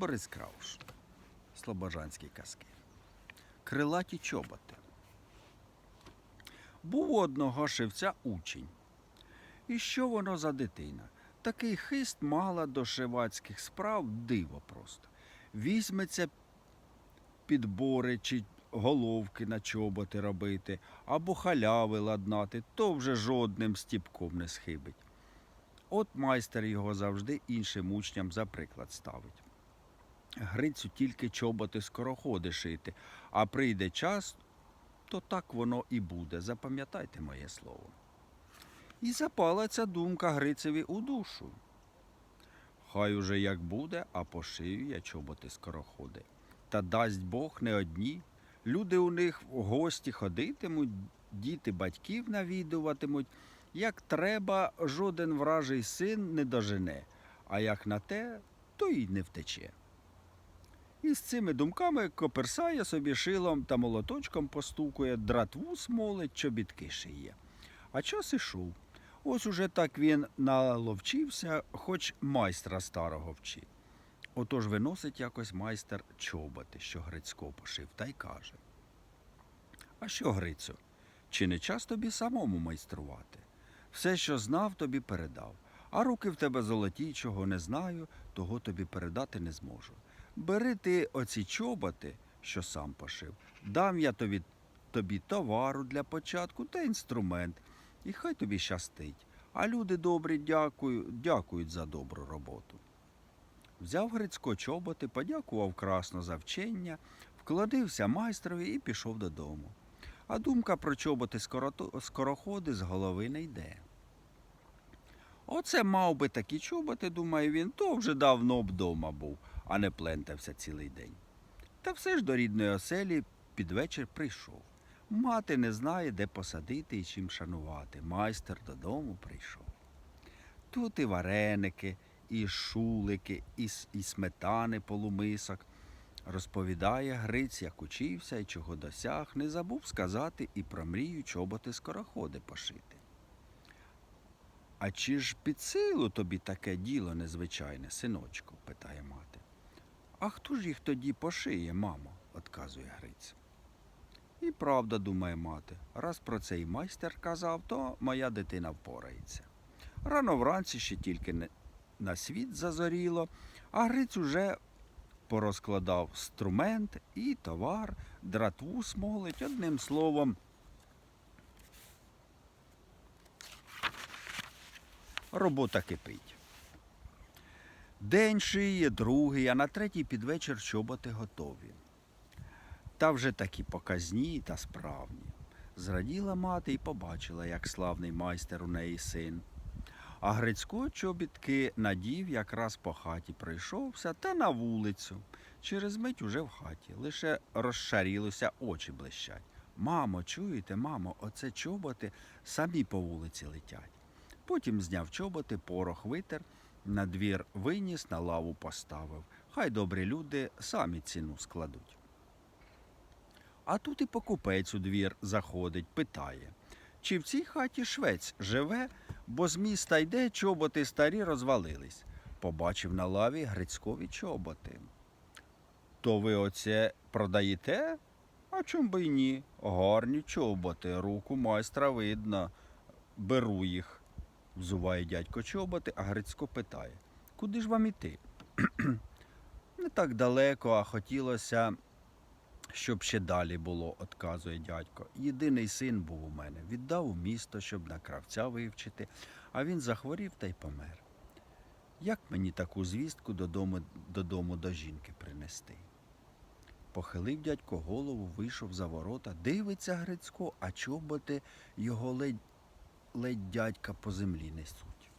Борис Крауш. Слобожанські казки. Крилаті чоботи. Був у одного шивця учень. І що воно за дитина? Такий хист мала до шивацьких справ диво просто. Візьметься підбори чи головки на чоботи робити, або халяви ладнати, то вже жодним стіпком не схибить. От майстер його завжди іншим учням за приклад ставить. Грицю тільки чоботи скороходи шити, а прийде час, то так воно і буде. Запам'ятайте моє слово. І запала ця думка Грицеві у душу. Хай уже як буде, а пошию я чоботи скороходи. Та дасть Бог не одні. Люди у них в гості ходитимуть, діти батьків навідуватимуть. Як треба, жоден вражий син не дожене, а як на те, то й не втече. І з цими думками коперсає собі шилом та молоточком постукує, дратву смолить, чобітки шиє. А час ішов. Ось уже так він наловчився, хоч майстра старого вчи. Отож виносить якось майстер чоботи, що Грицько пошив, та й каже. А що, Грицю, чи не час тобі самому майструвати? Все, що знав, тобі передав. А руки в тебе золоті, чого не знаю, того тобі передати не зможу. Бери ти оці чоботи, що сам пошив, дам я тобі, тобі товару для початку та інструмент, і хай тобі щастить. А люди добрі дякують, дякують за добру роботу. Взяв Грицько чоботи, подякував красно за вчення, вкладився майстрові і пішов додому. А думка про чоботи скороходи з голови не йде. Оце мав би такі чоботи, думає він, то вже давно б дома був, а не плентався цілий день. Та все ж до рідної оселі під вечір прийшов. Мати не знає, де посадити і чим шанувати. Майстер додому прийшов. Тут і вареники, і шулики, і, і сметани полумисок. Розповідає Гриць, як учився і чого досяг, не забув сказати і про мрію чоботи скороходи пошити. А чи ж під силу тобі таке діло незвичайне, синочку? питає мати. А хто ж їх тоді пошиє, мамо? отказує Гриць. І правда, думає мати, раз про це і майстер казав, то моя дитина впорається. Рано вранці ще тільки на світ зазоріло, а Гриць уже порозкладав струмент і товар, дратву смолить, одним словом. Робота кипить. День шиє, другий, а на третій під вечір чоботи готові. Та вже такі показні та справні. Зраділа мати і побачила, як славний майстер у неї син. А Грицько чобітки надів, якраз по хаті пройшовся та на вулицю. Через мить уже в хаті. Лише розшарілося, очі блищать. Мамо, чуєте, мамо, оце чоботи самі по вулиці летять. Потім зняв чоботи, порох витер, на двір виніс, на лаву поставив. Хай добрі люди самі ціну складуть. А тут і покупець у двір заходить, питає, чи в цій хаті швець живе, бо з міста йде, чоботи старі розвалились. Побачив на лаві Грицькові чоботи. То ви оце продаєте? А чом би й ні? Гарні чоботи, руку майстра видно. Беру їх. Взуває дядько чоботи, а Грицько питає, куди ж вам іти? Не так далеко, а хотілося, щоб ще далі було, отказує дядько. Єдиний син був у мене. Віддав у місто, щоб на кравця вивчити, а він захворів та й помер. Як мені таку звістку додому, додому до жінки принести? Похилив дядько голову, вийшов за ворота, дивиться Грицько, а чоботи його ледь, ледь дядька по землі несуть.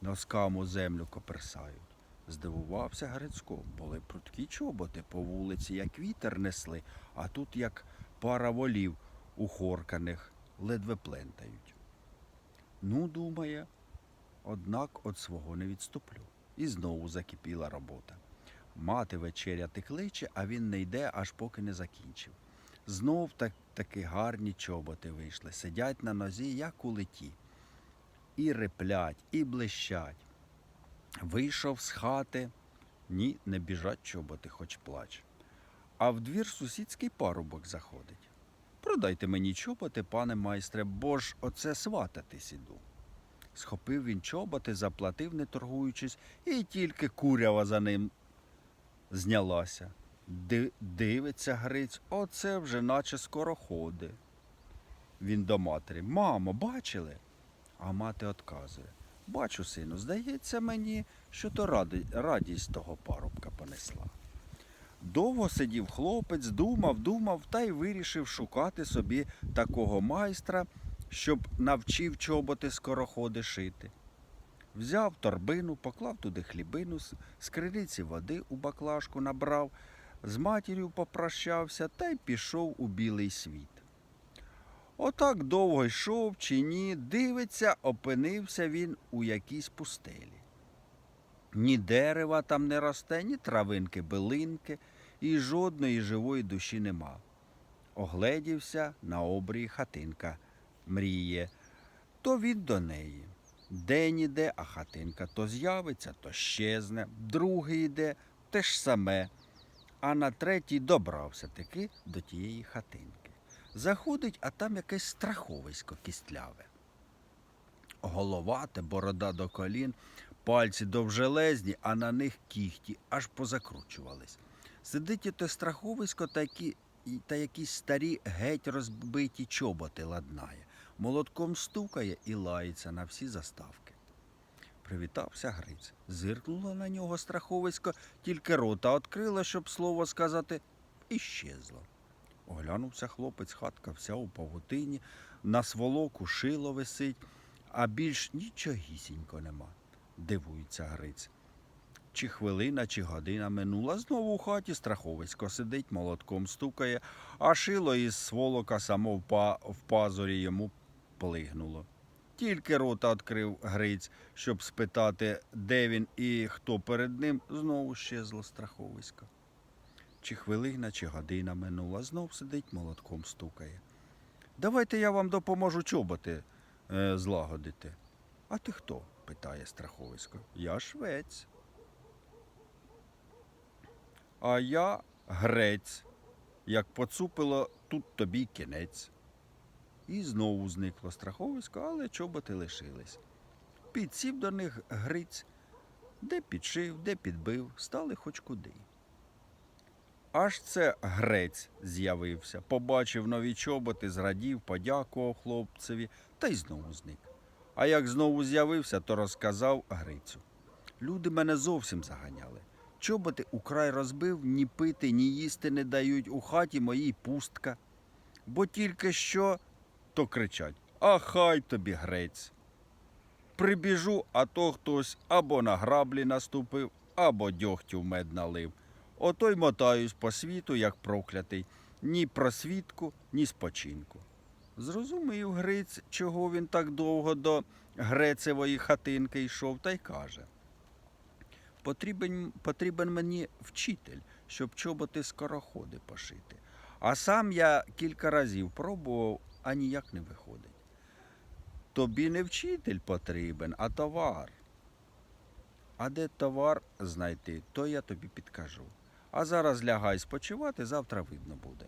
Носкам землю коперсають. Здивувався Грицько, були прудкі чоботи по вулиці, як вітер несли, а тут як пара волів ухорканих, ледве плентають. Ну, думає, однак від свого не відступлю. І знову закипіла робота. Мати вечеряти кличе, а він не йде, аж поки не закінчив. Знов так, таки гарні чоботи вийшли, сидять на нозі, як у леті. І реплять, і блищать. Вийшов з хати, Ні, не біжать чоботи, хоч плач. А в двір сусідський парубок заходить. Продайте мені чоботи, пане майстре, бо ж оце свататись іду. Схопив він чоботи, заплатив, не торгуючись, і тільки курява за ним знялася. Ди- дивиться Гриць, оце вже наче скороходи. Він до матері. Мамо, бачили? А мати отказує. Бачу, сину, здається мені, що то радість того парубка понесла. Довго сидів хлопець, думав, думав та й вирішив шукати собі такого майстра, щоб навчив чоботи скороходи шити. Взяв торбину, поклав туди хлібину, з криниці води у баклажку набрав, з матір'ю попрощався та й пішов у білий світ. Отак довго йшов чи ні, дивиться, опинився він у якійсь пустелі. Ні дерева там не росте, ні травинки, билинки, і жодної живої душі нема. Огледівся на обрії хатинка, мріє, то він до неї. День іде, а хатинка то з'явиться, то щезне, другий іде, те ж саме, а на третій добрався таки до тієї хатинки. Заходить, а там якесь страховисько кістляве. Головате, борода до колін, пальці довжелезні, а на них кіхті аж позакручувались. Сидить оте страховисько такі, і- та якісь старі геть розбиті чоботи ладнає. Молотком стукає і лається на всі заставки. Привітався Гриць. Зиркнуло на нього страховисько, тільки рота відкрила, щоб слово сказати, і щезло. Оглянувся хлопець, хатка вся у павутині, на сволоку шило висить, а більш нічогісінько нема. Дивується Гриць. Чи хвилина, чи година минула, знову у хаті страховисько сидить, молотком стукає, а шило із сволока само в, пазурі йому плигнуло. Тільки рота відкрив Гриць, щоб спитати, де він і хто перед ним, знову щезло страховисько. Чи хвилина, чи година минула, знов сидить, молотком стукає. Давайте я вам допоможу чоботи е, злагодити. А ти хто? питає страховисько. Я швець. А я грець. Як поцупило, тут тобі кінець. І знову зникло страховисько, але чоботи лишились. Підсів до них Гриць, де підшив, де підбив, стали хоч куди. Аж це грець з'явився, побачив нові чоботи, зрадів, подякував хлопцеві та й знову зник. А як знову з'явився, то розказав Грицю. Люди мене зовсім заганяли. Чоботи украй розбив, ні пити, ні їсти не дають у хаті моїй пустка. Бо тільки що то кричать А хай тобі грець. Прибіжу, а то хтось або на граблі наступив, або дьогтю в мед налив. Ото й мотаюсь по світу, як проклятий, ні просвітку, ні спочинку. Зрозумів Гриць, чого він так довго до Грецевої хатинки йшов, та й каже. Потрібен, потрібен мені вчитель, щоб чоботи скороходи пошити. А сам я кілька разів пробував, а ніяк не виходить. Тобі не вчитель потрібен, а товар. А де товар знайти, то я тобі підкажу. А зараз лягай спочивати, завтра видно буде.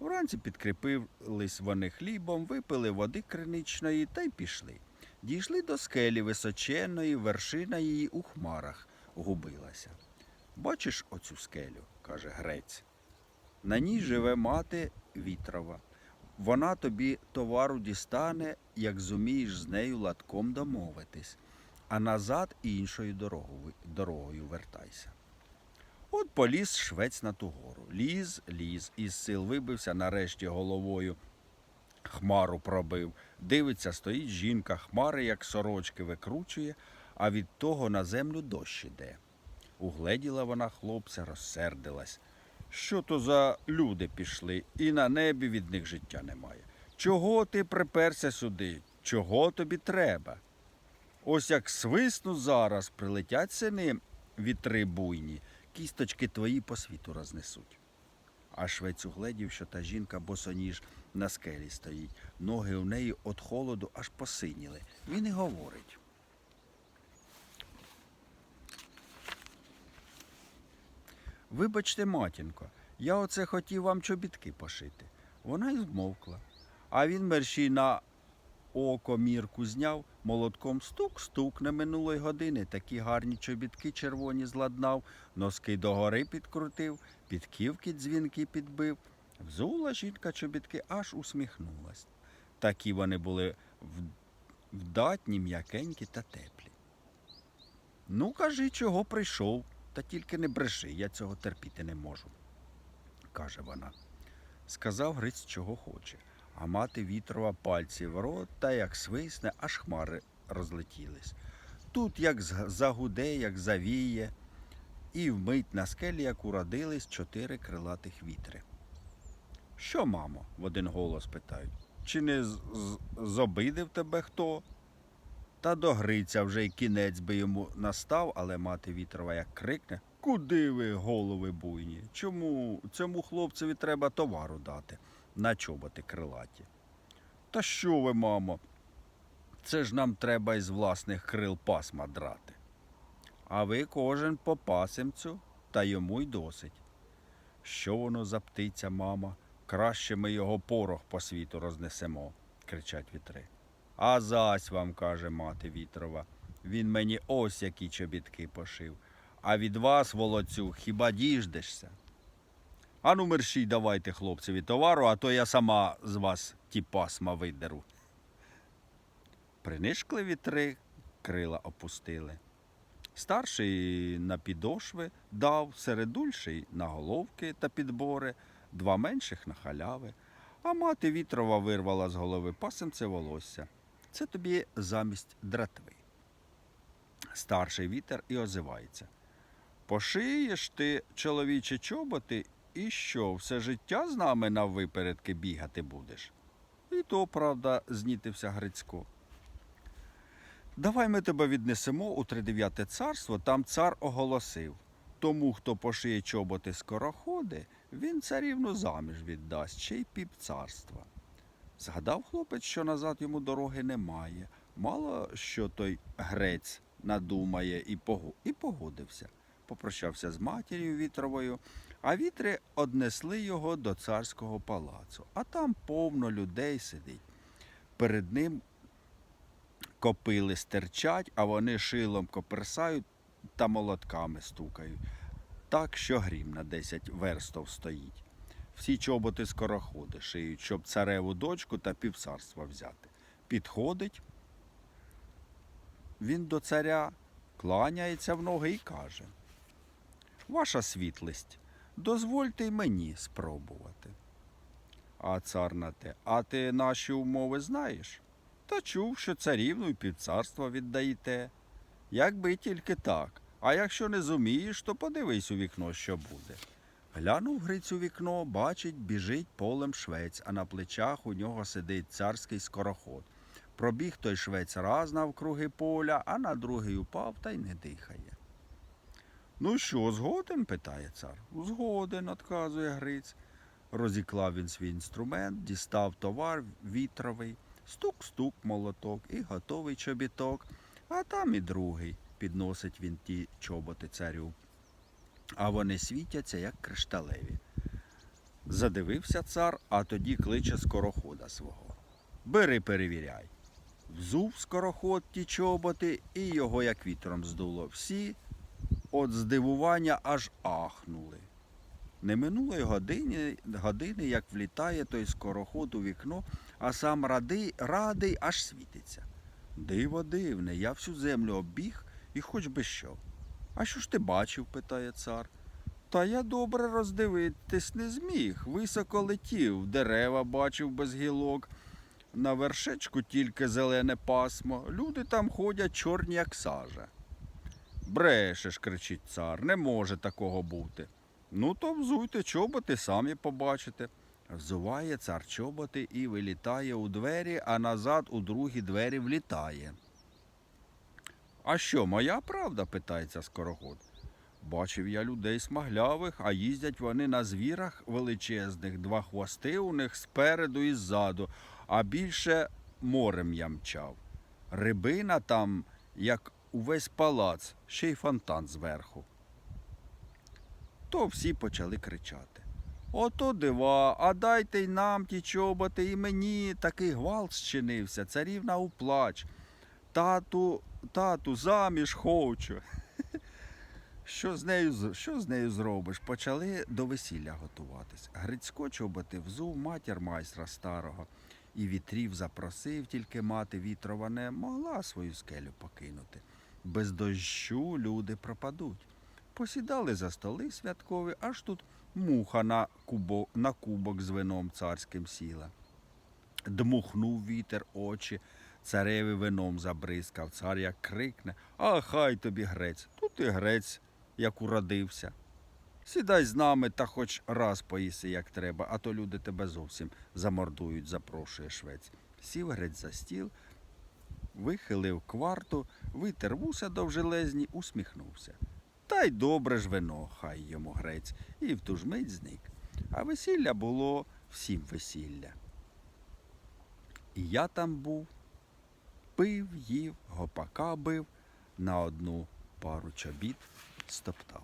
Вранці підкріпились вони хлібом, випили води криничної та й пішли. Дійшли до скелі височенної, вершина її у хмарах губилася. Бачиш оцю скелю, каже грець. На ній живе мати вітрова. Вона тобі товару дістане, як зумієш з нею латком домовитись, а назад іншою дорогою, вертайся. От поліз швець на ту гору. Ліз, ліз, із сил вибився нарешті головою. Хмару пробив. Дивиться, стоїть жінка, хмари, як сорочки, викручує, а від того на землю дощ іде. Угледіла вона хлопця, розсердилась. Що то за люди пішли, і на небі від них життя немає. Чого ти приперся сюди? Чого тобі треба? Ось як свисну зараз, прилетять сини вітри буйні, кісточки твої по світу рознесуть. А швець угледів, що та жінка босоніж на скелі стоїть, ноги у неї від холоду аж посиніли. Він і говорить. Вибачте, матінко, я оце хотів вам чобітки пошити. Вона й змовкла. А він мерщій на око мірку зняв, молотком стук-стук не минулої години. Такі гарні чобітки червоні зладнав, носки догори підкрутив, підківки дзвінки підбив. Взула жінка чобітки, аж усміхнулась. Такі вони були вдатні, м'якенькі та теплі. Ну, кажи, чого прийшов, та тільки не бреши, я цього терпіти не можу, каже вона. Сказав Гриць, чого хоче, а мати вітрова пальці в рот та як свисне, аж хмари розлетілись. Тут як загуде, як завіє, і вмить на скелі, як уродились чотири крилатих вітри. Що, мамо? в один голос питають. Чи не з- з- зобидив тебе хто? Та до Гриця вже й кінець би йому настав, але мати вітрова як крикне Куди ви, голови буйні? Чому цьому хлопцеві треба товару дати на чоботи крилаті? Та що ви, мамо? Це ж нам треба із власних крил пасма драти. А ви кожен по пасемцю, та йому й досить. Що воно за птиця, мама? Краще ми його порох по світу рознесемо, кричать вітри. А зась вам, каже мати вітрова, він мені ось які чобітки пошив. А від вас, волоцю, хіба діждешся? Ану, мерщій, давайте хлопцеві товару, а то я сама з вас ті пасма видеру. Принишкли вітри, крила опустили. Старший на підошви дав, середульший на головки та підбори, два менших на халяви, а мати вітрова вирвала з голови пасемце волосся. Це тобі замість дратви. Старший вітер і озивається. Пошиєш ти, чоловіче, чоботи, і що, все життя з нами на випередки бігати будеш? І то, правда, знітився Грицько. Давай ми тебе віднесемо у тридев'яте царство, там цар оголосив. Тому, хто пошиє чоботи скороходи, він царівну заміж віддасть, ще й піп царства. Згадав хлопець, що назад йому дороги немає. Мало що той грець надумає і, погодився. Попрощався з матір'ю вітровою, а вітри однесли його до царського палацу, а там повно людей сидить. Перед ним копили стерчать, а вони шилом коперсають та молотками стукають. Так, що грім на десять верстов стоїть. Всі чоботи скороходи шиють, щоб цареву дочку та півцарства взяти. Підходить він до царя, кланяється в ноги і каже: Ваша світлість, дозвольте й мені спробувати. А цар на те, а ти наші умови знаєш? Та чув, що царівну й півцарства віддаєте. Якби тільки так. А якщо не зумієш, то подивись у вікно, що буде. Глянув Гриць у вікно, бачить, біжить полем швець, а на плечах у нього сидить царський скороход. Пробіг той швець раз навкруги поля, а на другий упав та й не дихає. Ну що, згоден? питає цар. Згоден, отказує Гриць. Розіклав він свій інструмент, дістав товар вітровий, стук-стук молоток і готовий чобіток, а там і другий. Підносить він ті чоботи царю. А вони світяться, як кришталеві. Задивився цар, а тоді кличе скорохода свого. Бери, перевіряй. Взув скороход ті чоботи, і його як вітром здуло. Всі от здивування аж ахнули. Не минулої години, години, як влітає той скороход у вікно, а сам радий, радий аж світиться. Диво дивне, я всю землю обіг і хоч би що. А що ж ти бачив? питає цар. Та я добре роздивитись не зміг. Високо летів, дерева бачив без гілок. На вершечку тільки зелене пасмо. Люди там ходять чорні, як сажа. Брешеш, кричить цар, не може такого бути. Ну, то взуйте чоботи, самі побачите. Взуває цар чоботи і вилітає у двері, а назад у другі двері влітає. А що, моя правда? питається скороход. Бачив я людей смаглявих, а їздять вони на звірах величезних, два хвости у них спереду і ззаду, а більше морем я мчав. Рибина там, як увесь палац, ще й фонтан зверху. то всі почали кричати. Ото дива, а дайте й нам ті чоботи, і мені такий гвалт зчинився, царівна у плач. Тату, тату, заміж хочу. Що з нею, що з нею зробиш? Почали до весілля готуватись. Грицько чоботи взув матір майстра старого, і вітрів запросив, тільки мати вітрова не могла свою скелю покинути. Без дощу люди пропадуть. Посідали за столи святкові, аж тут муха на, кубо, на кубок з вином царським сіла. Дмухнув вітер очі, цареві вином забризкав. Цар як крикне, а хай тобі грець, тут і грець, як уродився. Сідай з нами та хоч раз поїси, як треба, а то люди тебе зовсім замордують, запрошує швець. Сів грець за стіл, вихилив кварту, витер вуса довжелезні, усміхнувся. Та й добре ж вино, хай йому грець, і в ту ж мить зник. А весілля було всім весілля. І я там був, пив, їв, гопака бив, на одну пару чобіт стоптав.